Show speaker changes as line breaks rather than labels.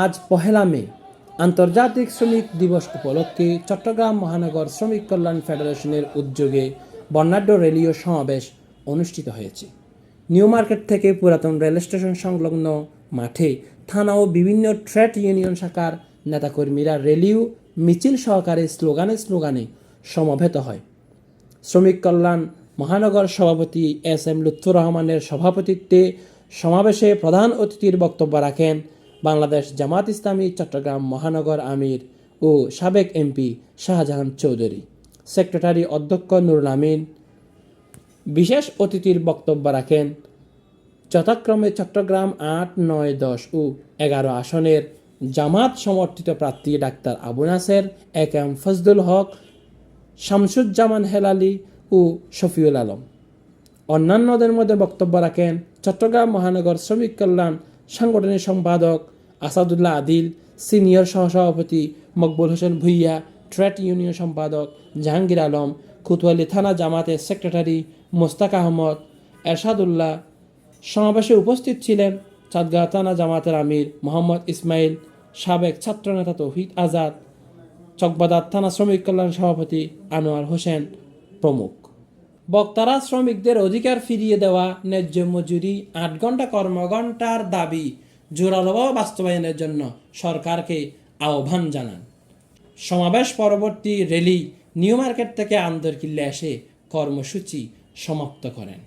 আজ পহেলা মে, আন্তর্জাতিক শ্রমিক দিবস উপলক্ষে চট্টগ্রাম মহানগর শ্রমিক কল্যাণ ফেডারেশনের উদ্যোগে বর্ণাঢ্য রেলীয় সমাবেশ অনুষ্ঠিত হয়েছে। নিউ মার্কেট থেকে পুরাতন রেল স্টেশন সংলগ্ন মাঠে থানা ও বিভিন্ন ট্রেড ইউনিয়ন শাখার নেতাকর্মীরা রেলিও, মিছিল সহকারে স্লোগানে স্লোগানে সমবেত হয়। শ্রমিক কল্যাণ মহানগর সভাপতি এস এম লুৎফুর রহমানের সভাপতিত্বে সমাবেশে প্রধান অতিথির বক্তব্য রাখেন বাংলাদেশ জামাত ইসলামী, চট্টগ্রাম মহানগর আমির ও সাবেক এমপি শাহজাহান চৌধুরী। সেক্রেটারি অধ্যক্ষ নুরুল আমিন। বিশেষ অতিথির বক্তব্য রাখেন, যথাক্রমে চট্টগ্রাম আট, নয়, দশ ও এগারো আসনের জামাত সমর্থিত প্রার্থী ডাক্তার আবু নাসের, এক এম ফজলুল হক, শামসুজ্জামান হেলালি ও শফিউল আলম। অন্যান্যদের মধ্যে বক্তব্য রাখেন, চট্টগ্রাম মহানগর শ্রমিক কল্যাণ সাংগঠনিক সম্পাদক আসাদুল্লাহ আদিল, সিনিয়র সহসভাপতি মকবুল হোসেন ভুইয়া, ট্রেড ইউনিয়ন সম্পাদক জাহাঙ্গীর আলম, কুতুয়ালি থানা জামাতের সেক্রেটারি মোস্তাক আহমদ, এরশাদুল্লাহ। সমাবেশে উপস্থিত ছিলেন চাঁদগাঁ থানা জামাতের আমির মোহাম্মদ ইসমাইল, সাবেক ছাত্রনেতা তৌহিদ আজাদ চকবাদার থানা শ্রমিক কল্যাণ সভাপতি আনোয়ার হোসেন প্রমুখ। বক্তারা শ্রমিকদের অধিকার ফিরিয়ে দেওয়া ন্যায্য মজুরি আট ঘণ্টা কর্মঘণ্টার দাবি জোরালোভাবে বাস্তবায়নের জন্য সরকারকে আহ্বান জানান। সমাবেশ পরবর্তী র্যালি নিউ মার্কেট থেকে আন্দরকিল্লা এসে কর্মসূচি সমাপ্ত করেন।